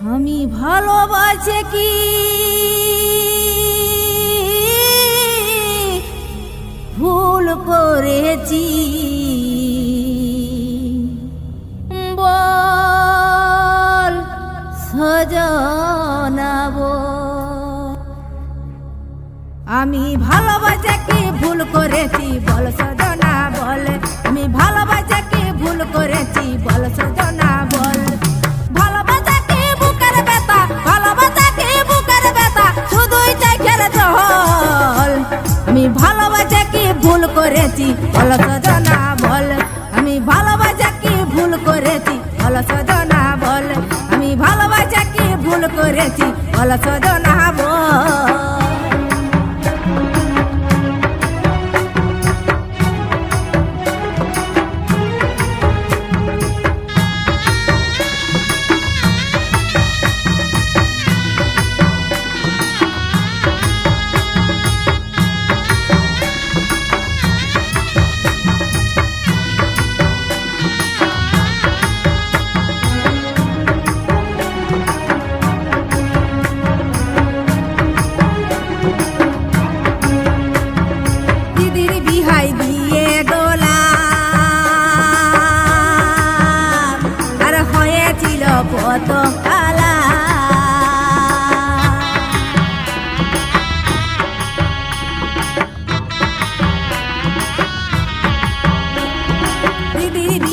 আমি ভালোবাসে কি? ভুল করেছি। বল সজনাব। আমি ভালোবাসে কি? ভুল করেছি বল সজনা করেছি। বল সজনা বল, আমি ভালোবাসা কি ভুল করেছি? বল সজনা বল, আমি ভালোবাসা কি ভুল করেছি? বল সজনা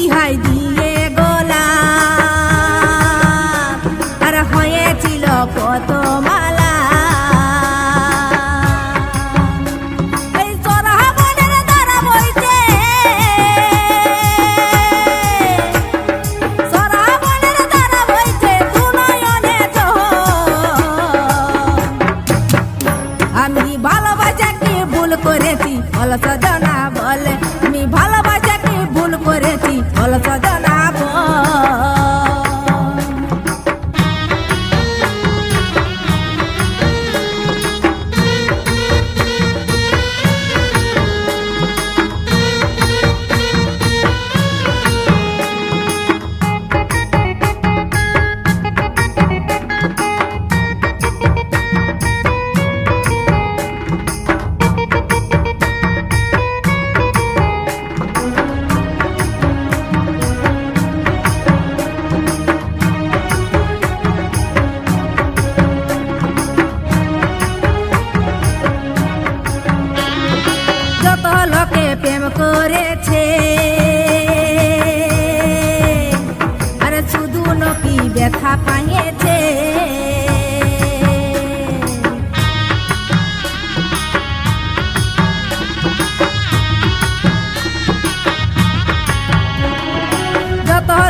বিহাই দিয়ে গোলা আর হয়েছিল কত মালা। এই সরাবনের দ্বারা বইছে সরাবনের দ্বারা বইছে দুনয়নে জল ভুল করেছি বল।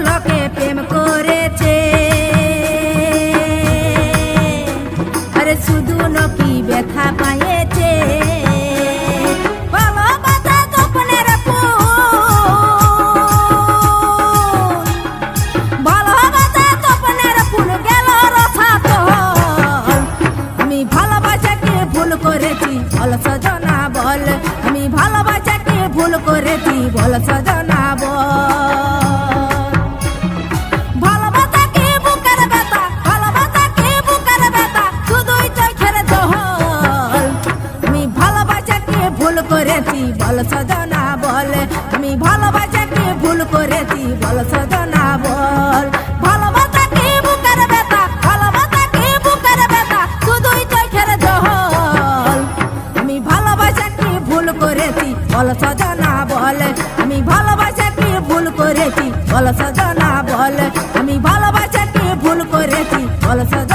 লোকে প্রেম করেছে। আরে শুধু নকি ব্যথা ভুল করেছি, বল সজনা বল। আমি ভালোবাসাকে ভুল করেছি, বল সজনা বল। আমি ভালোবাসাকে ভুল করেছি? বল সজনা, বল। ভালোবাসাকে বুকের ব্যথা? ভালোবাসাকে বুকের ব্যথা? শুধুই চোখের জল। আমি ভালোবাসাকে ভুল করেছি? বল সজনা, বল। আমি ভালোবাসাকে ভুল করেছি? বল সজনা, বল। আমি ভালোবাসাকে ভুল করেছি? বল সজনা